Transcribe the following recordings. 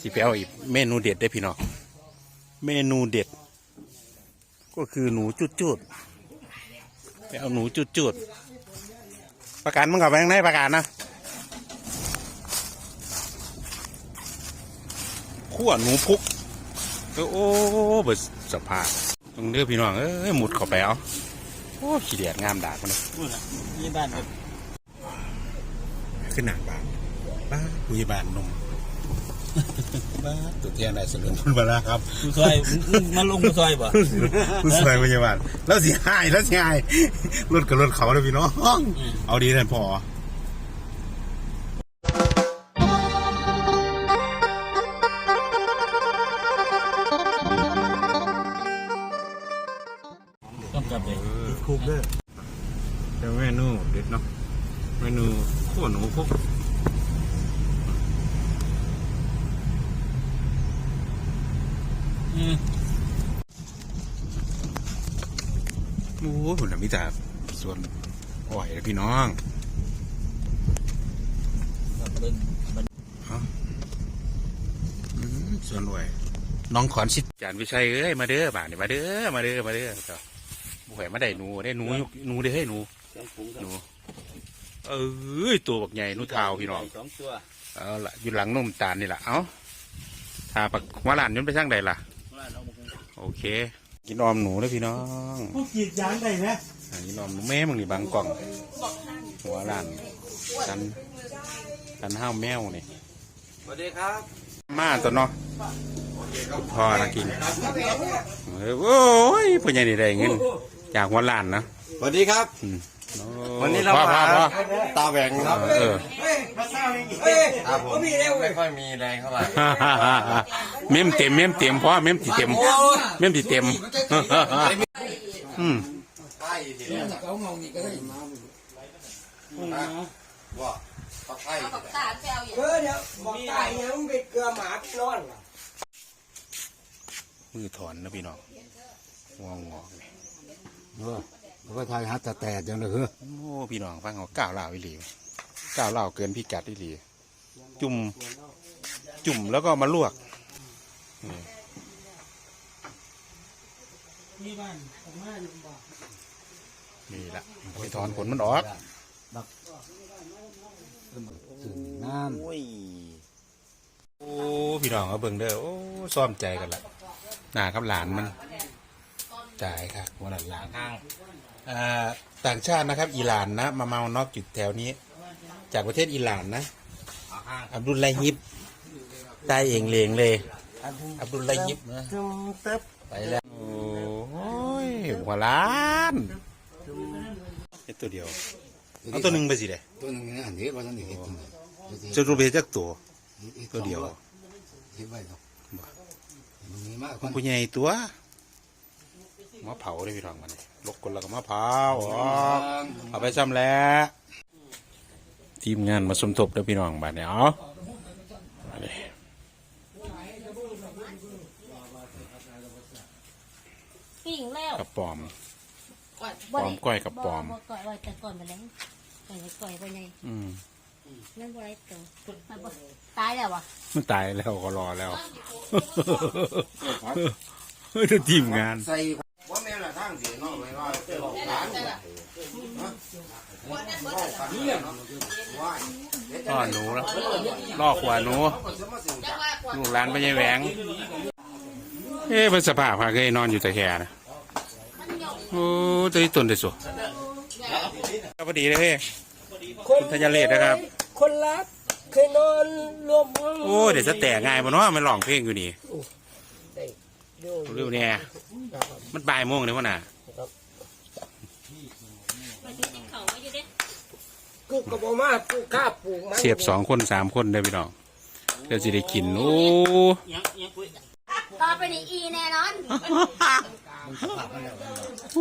สิไปเอาอีกเมนูเด็ดได้อพี่น้องเมนูเด็ด ก็คือหนูจุดจุดๆไปเอาหนูจุดจุดๆประกันมึงกับแบงค์ไหนประกันนะขั้วหนูพุกโอ้โอ้เบิดสภาพต้องเลือกพี่น้องเอ้ยหมุดเข้าไปเอาโอ้ขี้เดียดงามดากมันเลยพูดอะนี่บ้านครับขึ้นหนักบ้านบ้านคุยบ้านนม บ้านตัวเทียนได้สลุนพุนบาราครับผู้ซอยมาลงผู้ซอยบ่ผู้ช่วยพยาบาลแล้วสิหายแล้วสิหายรถกับรถเขาเลยพี่น้องเอาดีนั่นพอต้องกลับเลยคุกเด้อเดี๋ยวเมนูเด็ดเนาะเมนูขั้วหนูพุก อืม โอ้โหหุ่นน่ะมิตาส่วนอ่อยเลยพี่น้องครับเบิ่งบันอืมส่วนอ่อยน้องขอนชิดจานวิชัยเอ้ยมาเด้อบ้านนี่มาเด้อมาเด้อมาเด้อก็บุ๋ยมาได้หนูได้หนูหนูได้ให้หนูเครื่องปรุงครับหนูเอ้ยตัวบักใหญ่หนูเทาพี่น้องสองตัวเอาละอยู่หลังนุ่มตาลนี่แหละเอาถ้าปักหัวหลานยนไปช่างใดล่ะว่าเราบ่คง โอเค กินออมหนูเลยพี่น้องผู้กีดยางได้ไหมอันนี้ออมหนูแม่มึงนี่บางกล่อง หัวหลานกันกันห้าวแมวนี่สวัสดีครับ มาตัวเนาะคุณพ่อนะกินเอ้ยโอ้ยพ่อใหญ่นี่ได้เงินจากหัวหลานนะสวัสดีครับอืมโอ้วันนี้เราพ่อมาพ่อพ่อตาแหวงครับ เออครับผมไม่ค่อยมีแรงเท่าไหร่เมมเต็มเมมเต็มพ่อเมมติเต็มเมมติเต็ม อืมใช่ทีเดียวว่าเขาใช่เออเดี๋ยวบอกตายเนี่ยมึงไปเกลือหมาพี่นอนเหรอมือถอนนะพี่น้องงองงอกนี่เออมันก็ทายฮัตแต่จังเลยเฮ้อโอ้พี่น้องฟังเขาก้าวเหล่าอีหลี ก้าวเหล่าเกินพิกัดอีหลีจุ่มจุ่มแล้วก็มาลวกนี่มีบ้านผมมาอยู่บ่นี่ละไปถอนขนมันออกถึงน้โอ้ยโอ้พี่น้องเอาเบิ่งเด้อโอ้ซ้อมใจกันละหน้ากับหลานมันจ่ายค่ะวันหลานหลานทางอ่าต่างชาตินะครับ อิหร่านนะมาเมานอกจุดแถวนี้ จากประเทศอิหร่านนะทางอับดุลไลฮิบตายเองเลงเลย อับดุลไลฮิบนะจุ่มเต๊บไปแล้วโอ้ยหัวล้านเฮ็ดตัวเดียวำเอาตัวหนึ่งไปสิเด้ตัวหนึงนะอันนี้ว่าท่านเห็นตัวหนึงจะรูปเฮ็ดจักตัวตัวเดียวเห็นไว้เนาะมันมีมากคมันนผู้ใหญ่ตัวมะเผาได้พี่น้องมันลกคนแล้วก็มะเผาออกเอาไปซ้ำแล้ว ทีมงานมาสมทบแล้วพี่น้องบ้านเนี่ยเอามาเลยปิ้งแล้วกระป๋อมปปอมก้อยกับปอมบ่ก้อยไว้แต่ก่อนมาแล้วก้อยไว้ก้อยไว้ไงอืมนั่นบ่ได้ตัวมันบ่ตายแล้ววะมันตายแล้วก็รอแล้วเฮ้ยทีมงาน ใส่ว่าแม่ละทางสีนอกไว้ว่าเจ้าของร้านเนี่ย ว่าล่อหนูแล้วล่อขวาหนูเขาก็จะมาสิ่งจากลูกหลานไปยังแหวง เอ๊ะเป็นสภาพพาเคยนอนอยู่แต่แค่นะโอ้ตัวนี้ตนได้สุครับพอดีเลยเฮ้ยคุณธัญเลศนะครับ คนรักเคยนอนรวมห้องโอ้เดี๋ยวจะแต่ง่ายบ่เนาะมันร้องเพลงอยู่นี่ดูเร็วเนี่ยมันบ่ายโมงเลยวะน่ะ กูก็บอกมากูข้าปลูกมันเสียบสองคนสามคนได้พี่น้องเดี๋ยวจะได้กินโอ้ยังยังคุยต่อไปนี้อีแน่นอนโห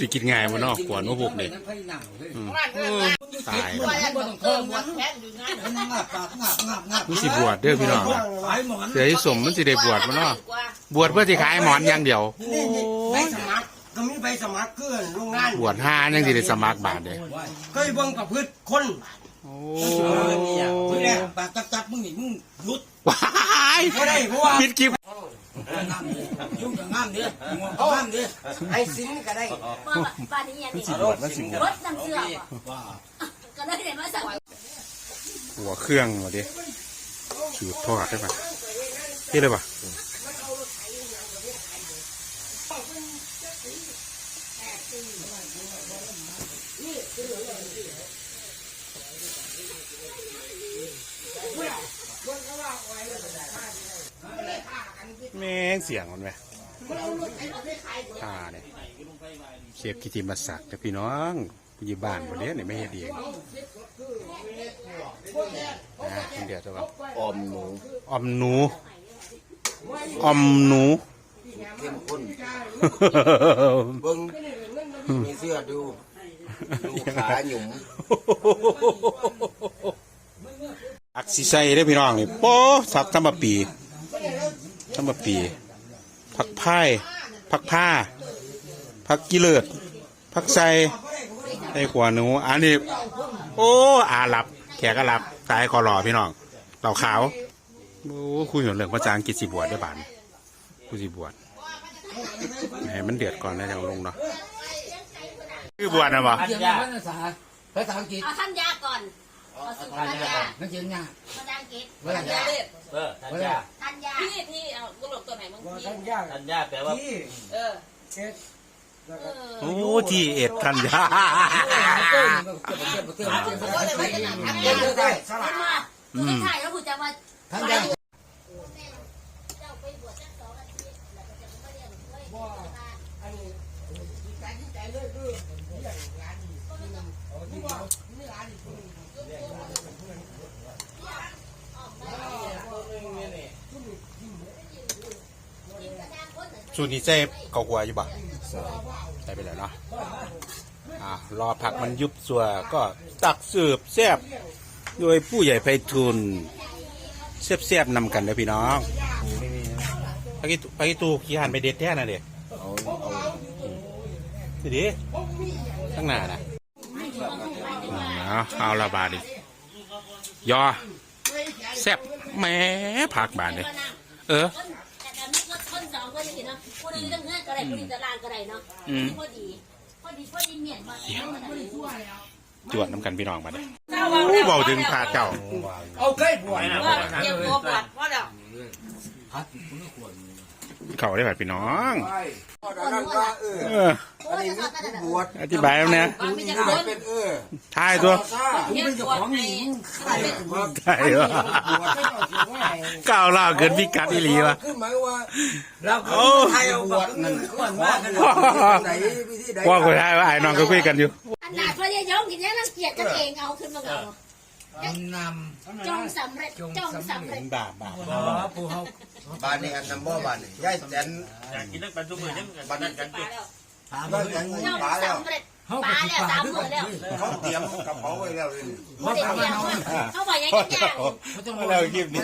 สิกินง่ายบ่เนาะขวานโอ้พวกนี่นั่นค่อยนั่งเลยอืมเออตายเพิ่มวัดนั่งงับปากงับงับงับมันสิบวชเด้อพี่น้องหลายหมอนเสือที่สมมันสิได้บวชบ่เนาะบวชเพื่อสิขายหมอนอย่างเดียวนี่นี่ใบสมัครก็มีใบ สมัครเกลือนโรงงานบวชห้ายังสิได้สมัครบาทเด้เคยเบิ่งกับพืชคนโอ้มึงแรกปากจับๆมึงนี่มึงหยุดว้ายบ่ได้เพราะว่าปิดคลิปงามดิยุ่งกับงามดิงวงกับงามดิไอ้สินก็ได้ว่าบ้านนี้ยังนี่รถสิงรถน้ำเชื่อมว่าก็เลยเห็นว่าสั่งหัวเครื่องวะดิขีดทอดได้ปะนี่เลยปะ แม่งเสียงมันไหมอ่าเนี่ยเชฟกิติมาศักดิ์แต่พี่น้องผู้ใหญ่บ้านคนนี้เนี่ยไม่เฮ็ดเองนะคนเดียวจะว่าออมหนูอมหนูอมหนูเข้มข้นเบิ้ง มีเสื้อดู ดูขาหยุ่มอักซิไซได้อพี่น้องนี่โป๊สับทำมาปีทำมาปี ผักพายผักผ้า ผักกิเลิศผักไซไอ้ขวาหนู อันนี้ โอ้ อาหลับ แขกก็หลับ ตายคอรอพี่น้องเหล่าขาว โอ้คุยเรื่องภาษาอังกฤษสิบวชได้อบานกูสิบวชให้มันเดือดก่อนแล้วจะเอาลงเนาะ คือบวชนะบ่เขียนว่าภาษาภาษาอังกฤษเอาท่านยาก่อนเอาสุท่านยานักเขียนยาก ภาษาอังกฤษเวลาจะเออทันยาท่านยาพี่พี่เอากระโหลกตัวไหนมึงบ่พี่ทันยากทันยาแปลว่าที่เออเอ็ดแล้วก็โอ้ที่เอ็ดทันยาเต้นยไม่จะหนักท่านเย็ยานเลยสลัเห็ดนมาคุณไม่ใช่แล้วคุณจะมาท่านยาเจ้าไปบวชสักสองอาทิตย์แล้วก็จะมาเรียนด้วยบ่อันนี้ใจที่ใจเลยคือเรื่องร้า สูตรนี้ใส่ข้าวหัวอยู่ปะใส่ไปแล้วเนาะอ่ารอผักมันยุบสัวก็ตักสืบแซบโดยผู้ใหญ่ไพฑูรย์แซบนำกันนะพี่น้องไปกี่ไปกี่ตู้ขี่หันไปเด็ดแท้น่ะเด็เอาเอาสิดิข้งหน้านะ อ่าเอาละบาทดิยอแซบแหม่ผักบาทเลยเออแต่การไม่คนสองคนจะเห็นเนาะคนนี้ต้องเงื่อนก็ได้คนนี้จะลางก็ได้เนาะพอดีพอดีพอดีเมียนมาพอดีทั่วแล้วจวดน้ำกันพี่น้องบาทเลยเจ้าโอ้เบาถึงขาเจ้าเอาเคยบวชเออเก็บตัวปวดเพราะเดี๋ยวพัดคุณไม่ควรเขาได้แบบพี่น้องพ อตอนนั้นว่าเออเอออันนี้มีผู้บวชอธิบายแล้วเนี่ยมันมีจะนี่คก็นเป็นเออทายตัวซ่าเก็บปวดในใครมาใช่วะก้าวล่าวเกินพิกัดอีหลีวะขึ้นหมายว่าเราโอ้ไทยเอาบวชนั่นควรว่ากันไหนวิธีใดว่าคนไทยว่าไอ้น้องก็คุยกันอยู่อันไหนพอดีย้อมกินนี้รังเกียจกันเองเอาขึ้นมาก่อนนจงสำเร็จจงสำเร็จบาปบาปำผู้เขาบ้านนี้อันนัมเบอร์บ้านนี่ยายแตนอยากกินนักปันทุกมือยังบ้านนั้นกัน จุดถามบ้าว่านแตนจงปลาแล้วสำเร็จเขาปลาแล้วสามมือแล้วเขาเตรียมกระเป๋าไว้แล้วเลยไม่ได้เตรียมเขาบอกยังไงเขาต้องเราคลิปนี้